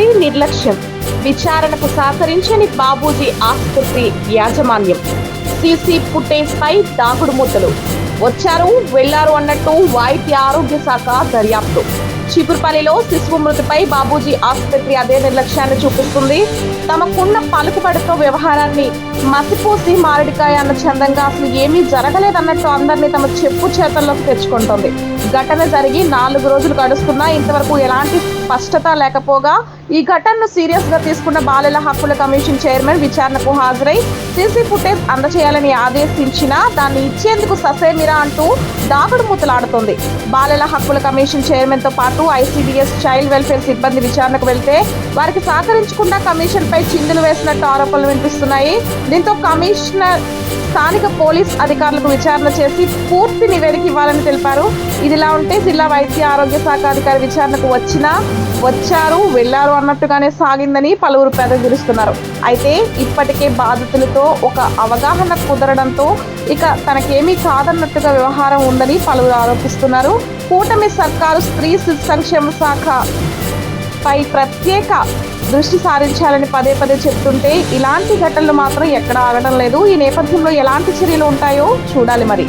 పదే నిర్లక్ష్యం. విచారణకు సహకరించని బాబూజీ ఆసుపత్రి యాజమాన్యం. సీసీ ఫుటేజ్ దాగుడు మూతలు. వచ్చారు వెళ్ళారు అన్నట్టు వైద్య ఆరోగ్య శాఖ దర్యాప్తు. చీపురుపల్లిలో శిశువు మృతిపై బాబూజీ ఆసుపత్రి అదే నిర్లక్ష్యాన్ని చూపిస్తుంది. తమకున్న పలుకుబడితో వ్యవహారాన్ని మసిపోసి మారడికాయ అన్న చందంగా అసలు ఏమీ జరగలేదన్నట్టు అందరినీ తమ చెప్పు చేతల్లోకి తెచ్చుకుంటోంది. ఘటన జరిగి నాలుగు రోజులు గడుస్తున్నా ఇంతవరకు ఎలాంటి స్పష్టత లేకపోగా ఈ ఘటనను సీరియస్గా తీసుకున్న బాలల హక్కుల కమిషన్ చైర్మన్ విచారణకు హాజరై సీసీ ఫుటేజ్ అందజేయాలని ఆదేశించినా దాన్ని ఇచ్చేందుకు ససేమిరా అంటూ దాగుడు మూతలాడుతోంది. బాలల హక్కుల కమిషన్ చైర్మన్తో పాటు ఐసీడీఎస్ చైల్డ్ వెల్ఫేర్ సిబ్బంది విచారణకు వెళ్తే వారికి సహకరించకుండా కమిషన్ పై చిందులు వేసినట్టు ఆరోపణలు వినిపిస్తున్నాయి. దీంతో కమిషనర్ స్థానిక పోలీస్ అధికారులకు విచారణ చేసి పూర్తి నివేదిక ఇవ్వాలని తెలిపారు. ఇదిలా ఉంటే జిల్లా వైద్య ఆరోగ్య శాఖ అధికారి విచారణకు వచ్చినా వచ్చారు వెళ్ళారు అన్నట్టుగానే సాగిందని పలువురు పెదవిరుస్తున్నారు అయితే ఇప్పటికే బాధితులతో ఒక అవగాహన కుదరడంతో ఇక తనకేమీ కాదన్నట్టుగా వ్యవహారం ఉందని పలువురు ఆరోపిస్తున్నారు. కూటమి సర్కారు స్త్రీ శిశు సంక్షేమ శాఖ పై ప్రత్యేక దృష్టి సారించాలని పదే పదే చెప్తుంటే ఇలాంటి ఘటనలు మాత్రం ఎక్కడ ఆగడం లేదు. ఈ నేపథ్యంలో ఎలాంటి చర్యలు ఉంటాయో చూడాలి మరి.